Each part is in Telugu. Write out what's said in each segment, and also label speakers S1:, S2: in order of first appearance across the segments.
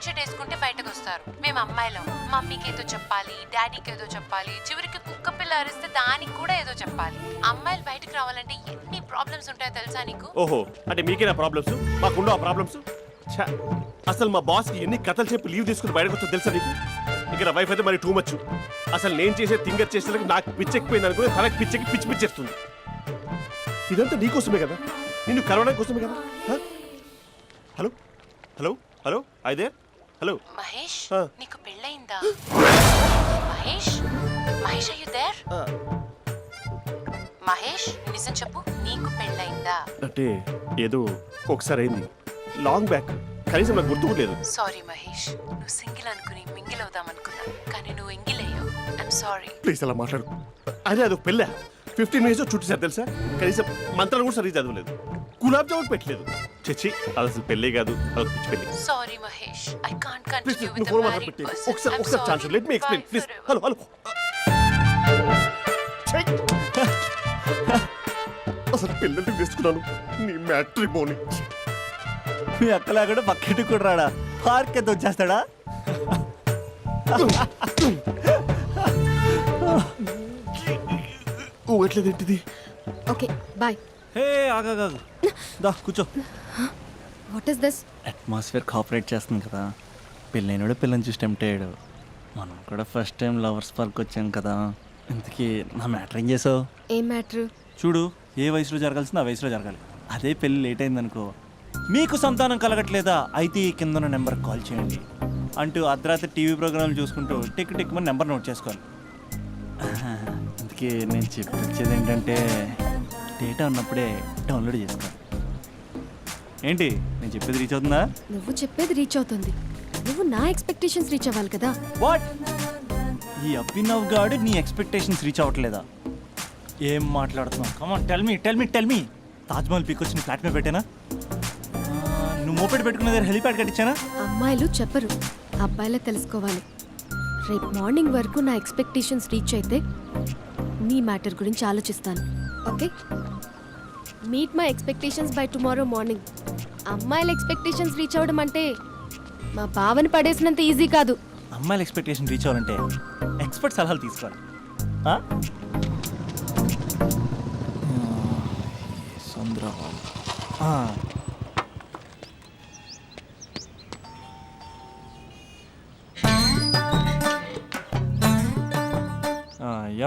S1: ప్యాంట్ షర్ట్ వేసుకుంటే బయటకు వస్తారు. మేము అమ్మాయిలం. మమ్మీకి ఏదో చెప్పాలి డాడీకి ఏదో చెప్పాలి చివరికి కుక్క పిల్ల అరిస్తే దానికి కూడా ఏదో చెప్పాలి. అమ్మాయిలు బయటకు రావాలంటే ఎన్ని ప్రాబ్లమ్స్ ఉంటాయో తెలుసా నీకు?
S2: ఓహో అంటే మీకేనా ప్రాబ్లమ్స్ మాకుండో ఆ ప్రాబ్లమ్స్ అసలు మా బాస్ ఎన్ని కథలు చెప్పి లీవ్ తీసుకుని బయటకు వచ్చా తెలుసా నీకు? ఇక్కడ వైఫ్ అయితే మరి టూ మచ్ అసలు నేను చేసే థింగర్ చేసేందుకు నాకు పిచ్చెక్కిపోయింది అనుకుని తనకి పిచ్చెక్కి పిచ్చి పిచ్చేస్తుంది ఇదంతా నీకోసమే కదా? నిన్ను కరోనా కోసమే కదా? హలో? హలో? హలో? అయితే హలో.
S1: మహేష్
S2: ఆ.
S1: నీకు పెళ్ళయిందా? మహేష్ మహేష్ అయ్యూ దేర్
S2: ఆ,
S1: మహేష్ నిజం చెప్పు నీకు పెళ్ళయిందా?
S2: అంటే ఏదో ఒకసారి అయింది. లాంగ్ బ్యాక్ కనీసం నాకు గుర్తు కూడా లేదు.
S1: సారీ మహేష్. నువ్వు సింగిల్ అనుకుని మింగిల్ అవుదాం అనుకున్నా. కానీ నువ్వు ఎంగిల్ అయ్యావు. ఐఎమ్ సారీ
S2: ప్లీజ్ అలా మాట్లాడు. అదే అదొక పెళ్ళ? ఫిఫ్టీన్ మినిట్స్ చుట్టేసారు తెలుసా? కనీసం మంత్రాలు కూడా సరిగ్గా చదవలేదు. గులాబ్ జామున్ పెట్టలేదు. చచ్చి అది అసలు పెళ్ళే కాదు పిచ్చి పెళ్ళి.
S1: Sorry Mahesh I can't
S2: please
S1: continue
S2: నువ్వు
S1: విత్
S2: ఫోన్
S1: ద
S2: మాత్రం
S1: మ్యారీడ్
S2: పెట్టి
S1: పర్సన్
S2: ఒకసారి ఒకసారి chance let me explain please hello! అసలు పిల్లల్ని వేసుకున్నాను నీ మ్యాట్రీ బోని
S3: మీ అక్కలా కూడా పక్కింటి కూడా రాడా పార్క్ ఎంత వచ్చేస్తాడా
S2: ఊగట్లేదు ఏంటిది
S4: ఓకే బాయ్.
S3: హే ఆగాగా దా కూర్చో.
S4: What is this
S3: atmosphere cooperate చేస్తుంది కదా. పెళ్ళైనడు పిల్లని చూసి టెంప్ట్ అయ్యాడు. మనం కూడా ఫస్ట్ టైం లవర్స్ పార్క్ వచ్చాం కదా. ఇంతకీ నా మ్యాటర్ ఏం చేసావు?
S4: ఏం మ్యాటర్
S3: చూడు ఏ వయసులో జరగాల్సిందో ఆ వయసులో జరగాలి. అదే పెళ్ళి లేట్ అయిందనుకో మీకు సంతానం కలగట్లేదా? అయితే ఈ కింద నెంబర్ కాల్ చేయండి. అంటూ అర్ధరాత్రి టీవీ ప్రోగ్రాంలు చూసుకుంటూ టిక్ టిక్ మన నెంబర్ నోట్ చేసుకోవాలి. అందుకే నేను చెప్పొచ్చేది ఏంటంటే డేటా ఉన్నప్పుడే డౌన్లోడ్ చేసుకోవాలి ఏంటి? నేను చెప్పేది రీచ్ అవుతుందా?
S4: నువ్వు చెప్పేది రీచ్ అవుతుంది. నువ్వు నా ఎక్స్పెక్టేషన్స్ రీచ్ అవ్వాలి కదా.
S3: వాట్ ఈ అభినవ్ గాడు నీ ఎక్స్పెక్టేషన్స్ రీచ్ అవ్వట్లేదా? ఏం మాట్లాడుతున్నావు? Come on tell me tell me tell me Taj Mahal peak నీ ఫ్లాట్ మీద పెట్టానా నువ్వు మోపెట్ పెట్టుకున్న దగ్గర హెలిప్యాడ్ కట్టించానా?
S4: అమ్మాయిలు చెప్పరు. అబ్బాయిలే తెలుసుకోవాలి. రేపు మార్నింగ్ వరకు నా ఎక్స్పెక్టేషన్స్ రీచ్ అయితే నీ మ్యాటర్ గురించి ఆలోచిస్తాను. Okay? Meet my expectations bye tomorrow morning అమ్మాయిల ఎక్స్పెక్టేషన్స్ రీచ్ అవ్వడం అంటే మా బావని పడేసినంత ఈజీ కాదు.
S3: అమ్మాయిల ఎక్స్పెక్టేషన్ రీచ్ అవ్వాలంటే ఎక్స్పర్ట్ సలహాలు తీసుకోవాలి. ఆ?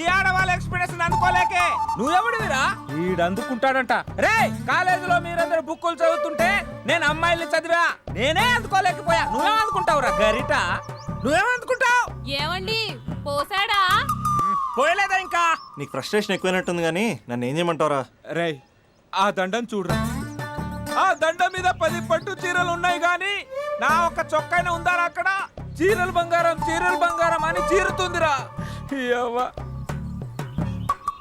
S5: ఈ ఆడవాళ్ళ ఎక్స్పెక్టేషన్ అందుకోలేకే నువ్వెవడివిరా? వీడు అందుకుంటాడంట. రే కాలేజీలో మీరందరూ బుక్కులు చదువుతుంటే నేను అమ్మాయిల్ని చదివా. నేనే అందుకోలేకపోయా. నువ్వేం అందుకుంటావురా గరిట. నువ్వేం అందుకుంటావు?
S1: ఏమండి పోసాడా?
S5: పోయలేదా ఇంకా?
S3: నీకు ఫ్రస్ట్రేషన్ ఎక్కువైనట్టుంది కానీ నన్ను ఏం చేయమంటావురా?
S5: రే ఆ దండం చూడరా. ఆ దండం మీద పది పట్టు చీరలు ఉన్నాయి గాని నా ఒక్క చొక్కైన ఉందారా అక్కడ? చీరలు బంగారం చీరలు బంగారం అని చీరుతుందిరా. యవ్వ.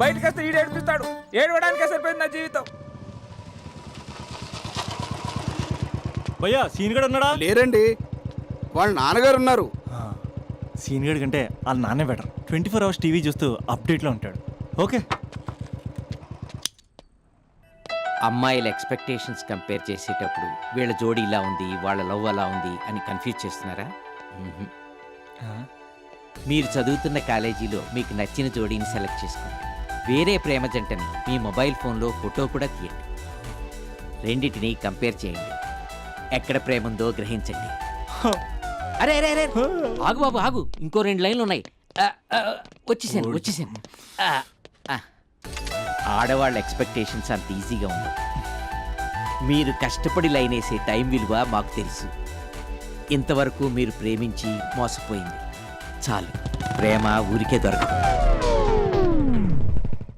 S5: బయటకు వస్తే ఈడు ఏడిపిస్తాడు. ఏడవడానికే సరిపోయింది నా జీవితం.
S3: భయ్యా ఉన్నాడా?
S6: లేరండి. వాళ్ళ నాన్నగారు ఉన్నారు.
S3: సీనియర్ కంటే వాళ్ళ నాన్నే better twenty four hours TV చూస్తూ అప్డేట్లో ఉంటాడు. ఓకే.
S7: అమ్మాయిల ఎక్స్పెక్టేషన్స్ కంపేర్ చేసేటప్పుడు వీళ్ళ జోడి ఇలా ఉంది వాళ్ళ లవ్ అలా ఉంది అని కన్ఫ్యూజ్ చేస్తున్నారా. మీరు చదువుతున్న కాలేజీలో మీకు నచ్చిన జోడీని సెలెక్ట్ చేసుకోండి. వేరే ప్రేమ జంటని మీ మొబైల్ ఫోన్లో ఫోటో కూడా తీయండి. రెండింటిని కంపేర్ చేయండి. ఎక్కడ ప్రేమ ఉందో గ్రహించండి. అరే అరే అరే ఆగు బాబు ఆగు! ఇంకో రెండు లైన్లు ఉన్నాయి. ఆ, ఆ, వచ్చేసాను వచ్చేసాను. ఆ, ఆ. ఆడవాళ్ళ ఎక్స్పెక్టేషన్స్ అంత ఈజీగా ఉండవు. మీరు కష్టపడి లైన్ వేసే టైం విలువ మాకు తెలుసు. ఇంతవరకు మీరు ప్రేమించి మోసపోయింది. చాలు. ప్రేమ ఊరికే దొరకదు.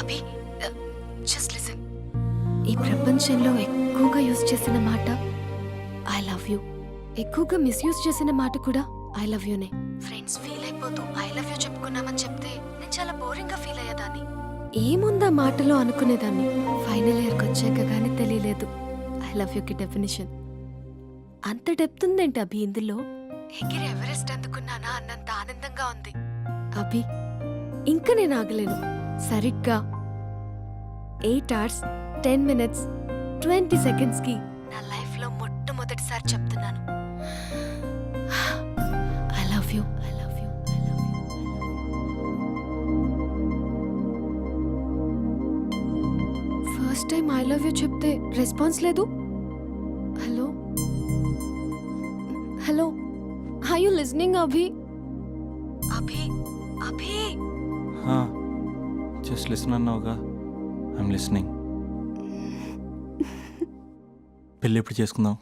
S4: అభి జస్ట్ లిసన్ ఈ ప్రపంచంలో ఎక్కువగా యూజ్ చేసిన మాట ఐ లవ్ యూ ఎక్కువగా మిస్యూజ్ చేసిన మాట కూడా ఐ లవ్ యూనే ఫ్రెండ్స్ ఫీల్ అయిపోతూ ఐ ఏముందా మాటలో అనుకునేదాన్ని? ఫైనల్ ఇయర్కి వచ్చాక కానీ తెలియలేదు. ఐ లవ్ యూకి డెఫినేషన్ అంత డెప్త్ ఉందేంటి అభి ఇందులో? ఎగిరి ఎవరెస్ట్ అందుకున్నానా అన్నంత ఆనందంగా ఉంది. అభి ఇంకా నేను ఆగలేను. సరిగ్గా eight hours ten minutes twenty సెకండ్స్కి నా లైఫ్లో మొట్టమొదటిసారి చెప్తున్నాను. టైం ఐ లవ్ యూ చెప్తే రెస్పాన్స్ లేదు hello hello hi you listening Abhi Abhi Abhi
S3: just listen అన్నావుగా ఐఎమ్ లిసనింగ్ పెళ్ళి ఎప్పుడు చేసుకుందాం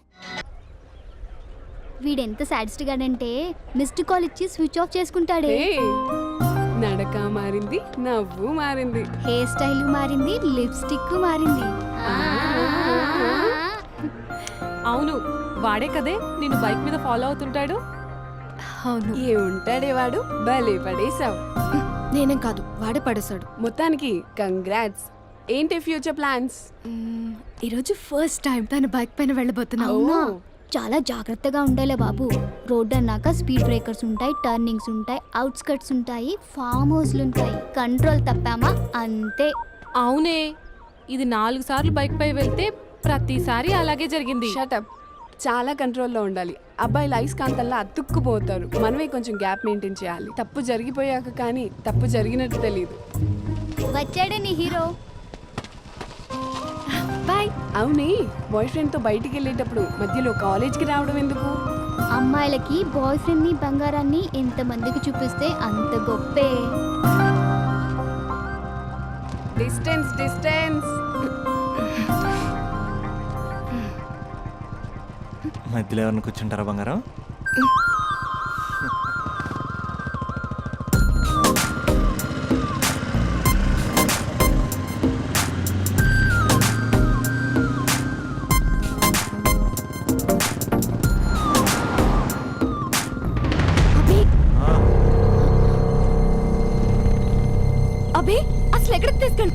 S6: వీడెంత సాడిస్ట్ గాడంటే మిస్డ్ కాల్ ఇచ్చి స్విచ్ ఆఫ్ చేసుకుంటాడే.
S8: నడక మారింది నవ్వు మారింది.
S6: హెయిర్ స్టైల్ మారింది లిప్స్టిక్ మారింది.
S8: అవును వాడే కదే నిన్ను బైక్ మీద ఫాలో అవుతుంటాడు.
S4: అవును.
S8: ఏ ఉంటాడే వాడు? భలే పడేసావు
S4: నేనేం కాదు వాడే పడేశాడు.
S8: మొత్తానికి కంగ్రాట్స్. ఏంటి ఫ్యూచర్ ప్లాన్స్?
S4: ఈరోజు ఫస్ట్ టైం తన బైక్ పైన వెళ్ళబోతున్నావు.
S6: చాలా జాగ్రత్తగా ఉండాలే బాబు. రోడ్ అన్నాక స్పీడ్ బ్రేకర్స్ ఉంటాయి టర్నింగ్స్ ఉంటాయి అవుట్స్కట్స్ ఉంటాయి ఫామ్ హౌస్లు ఉంటాయి. కంట్రోల్ తప్పామా? అంతే.
S9: అవునే. ఇది నాలుగు సార్లు బైక్ పై వెళ్తే ప్రతిసారి అలాగే జరిగింది.
S8: షటప్ చాలా కంట్రోల్లో ఉండాలి. అబ్బాయిలు ఐస్కాంతల్లా అతుక్కుపోతారు. మనమే కొంచెం గ్యాప్ మెయింటైన్ చేయాలి. తప్పు జరిగిపోయాక కానీ తప్పు జరిగినట్టు తెలియదు
S6: వచ్చాడే నీ హీరో
S4: బాయ్
S8: అవునే. బాయ్ ఫ్రెండ్తో బయటికి వెళ్ళేటప్పుడు మధ్యలో కాలేజ్కి రావడం ఎందుకు?
S6: అమ్మాయిలకి బాయ్ ఫ్రెండ్ని బంగారాన్ని ఎంత మందికి చూపిస్తే అంత గొప్పే.
S8: డిస్టెన్స్ డిస్టెన్స్
S3: మధ్యలో ఎవరిని కూర్చుంటారా బంగారం?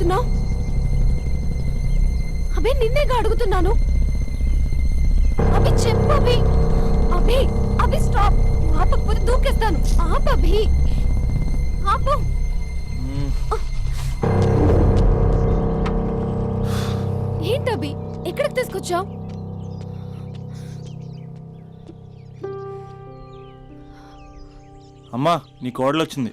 S4: అడుగుతున్నావు? అభి నిన్నేగా అడుగుతున్నాను? అభి చెప్పు అభి. అభి అభి స్టాప్ ఆపకపోతే దూకేస్తాను. ఆపు అభి. ఆపు. ఏంటి అభి? ఎక్కడికి తీసుకొచ్చావు?
S3: అమ్మా నీ కోడలు వచ్చింది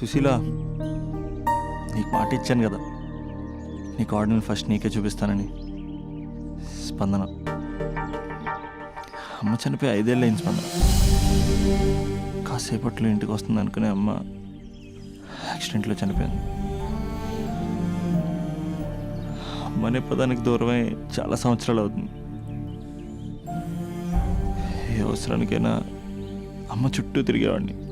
S3: సుశీల నీకు మాట ఇచ్చాను కదా. నీ కార్డుని ఫస్ట్ నీకే చూపిస్తానని. స్పందన. అమ్మ చనిపోయి ఐదేళ్ళు అయిన స్పందన. కాసేపట్లో ఇంటికి వస్తుంది అనుకునే అమ్మ యాక్సిడెంట్లో చనిపోయింది. అమ్మనే పదానికి దూరమై చాలా సంవత్సరాలు అవుతుంది. ఏ అవసరానికైనా అమ్మ చుట్టూ తిరిగేవాడిని.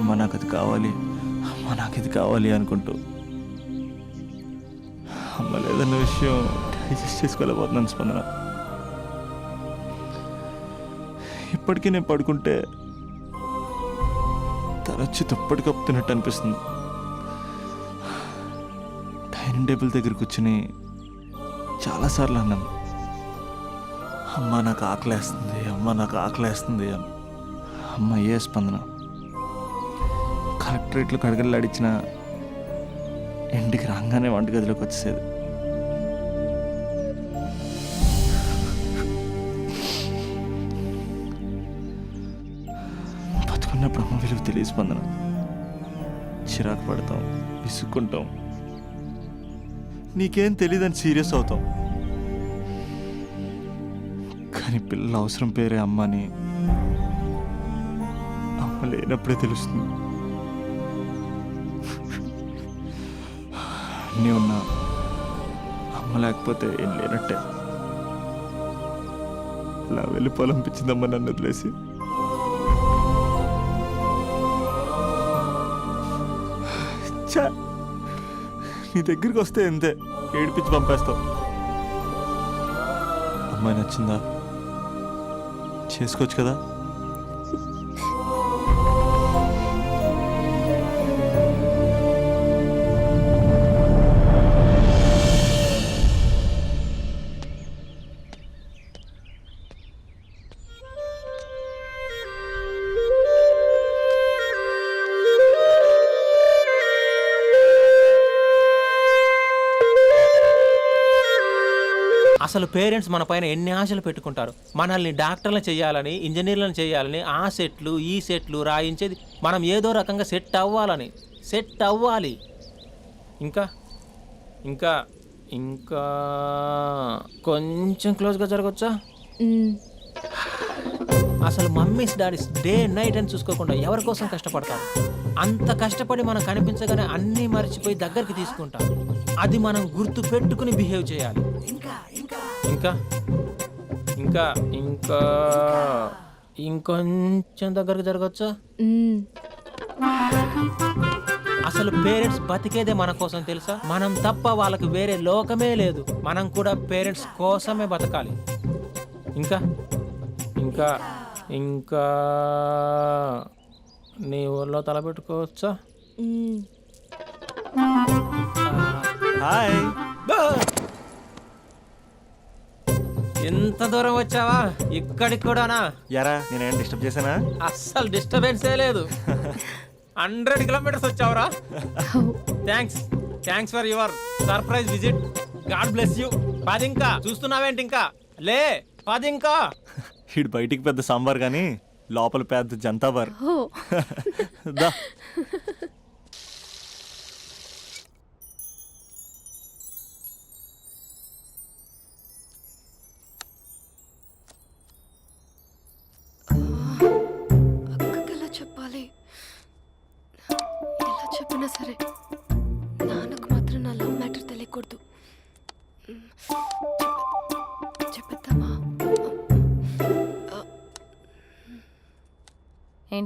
S3: అమ్మ నాకు అది కావాలి. అమ్మ నాకు ఇది కావాలి అనుకుంటూ. అమ్మ లేదన్న విషయం డైజెస్ట్ చేసుకోలేకపోతున్నాను స్పందన. ఇప్పటికీ నేను పడుకుంటే తరచి దుప్పటి కప్పుతున్నట్టు అనిపిస్తుంది. డైనింగ్ టేబుల్ దగ్గర కూర్చుని చాలాసార్లు అన్నాను. అమ్మ నాకు ఆకలేస్తుంది అమ్మ నాకు ఆకలేస్తుంది అని. అమ్మ ఏ స్పందన? కలెక్టరేట్లో కడగలాడిచ్చిన ఇంటికి రాగానే వంటగదిలోకి వచ్చేసేది. బతుకున్న బ్రహ్మ విలువ తెలియ స్పందన చిరాకు పడతాం విసుక్కుంటాం. నీకేం తెలియదని సీరియస్ అవుతాం. కానీ పిల్లల అవసరం పేరే అమ్మ అని అమ్మ లేనప్పుడే తెలుస్తుంది. అన్నీ ఉన్నా అమ్మ లేకపోతే ఏం లేనట్టే. ఇలా వెళ్ళిపోవాలనిపించిందమ్మ నన్ను వదిలేసి. ఛా! నీ దగ్గరికి వస్తే ఎంతే ఏడిపించి పంపేస్తావు అమ్మాయి నచ్చిందా? చేసుకోవచ్చు కదా?
S10: అసలు పేరెంట్స్ మన పైన ఎన్ని ఆశలు పెట్టుకుంటారు? మనల్ని డాక్టర్లు చేయాలని ఇంజనీర్లను చేయాలని ఆ సెట్లు ఈ సెట్లు రాయించేది మనం ఏదో రకంగా సెట్ అవ్వాలని. సెట్ అవ్వాలి. ఇంకా? ఇంకా? ఇంకా? కొంచెం క్లోజ్గా జరగచ్చా? అసలు మమ్మీస్ డాడీస్ డే నైట్ అని చూసుకోకుండా ఎవరి కోసం కష్టపడతారు? అంత కష్టపడి మనం కనిపించగానే అన్నీ మర్చిపోయి దగ్గరికి తీసుకుంటాం. అది మనం గుర్తు పెట్టుకుని బిహేవ్ చేయాలి. ఇంకా ఇంకా? ఇంకా ఇంకొంచెం దగ్గరకు జరగచ్చా? అసలు పేరెంట్స్ బతికేదే మన కోసం తెలుసా? మనం తప్ప వాళ్ళకి వేరే లోకమే లేదు. మనం కూడా పేరెంట్స్ కోసమే బతకాలి. ఇంకా? ఇంకా ఇంకా. నీ ఊర్లో తలపెట్టుకోవచ్చా
S3: హాయ్.
S10: ఎంత దూరం వచ్చావా? ఇక్కడికి కూడానా?
S3: యారా నేనేం డిస్టర్బ్ చేశానా?
S10: అస్సలు డిస్టర్బెన్సే లేదు. Hundred kilometres వచ్చావురా. Thanks thanks for your surprise visit God bless you పది ఇంకా చూస్తున్నావేంటి ఇంకా? లే పది ఇంకా
S3: ఇటు బయటికి పెద్ద సాంబార్ కానీ లోపల పెద్ద జంతాబార్. దా.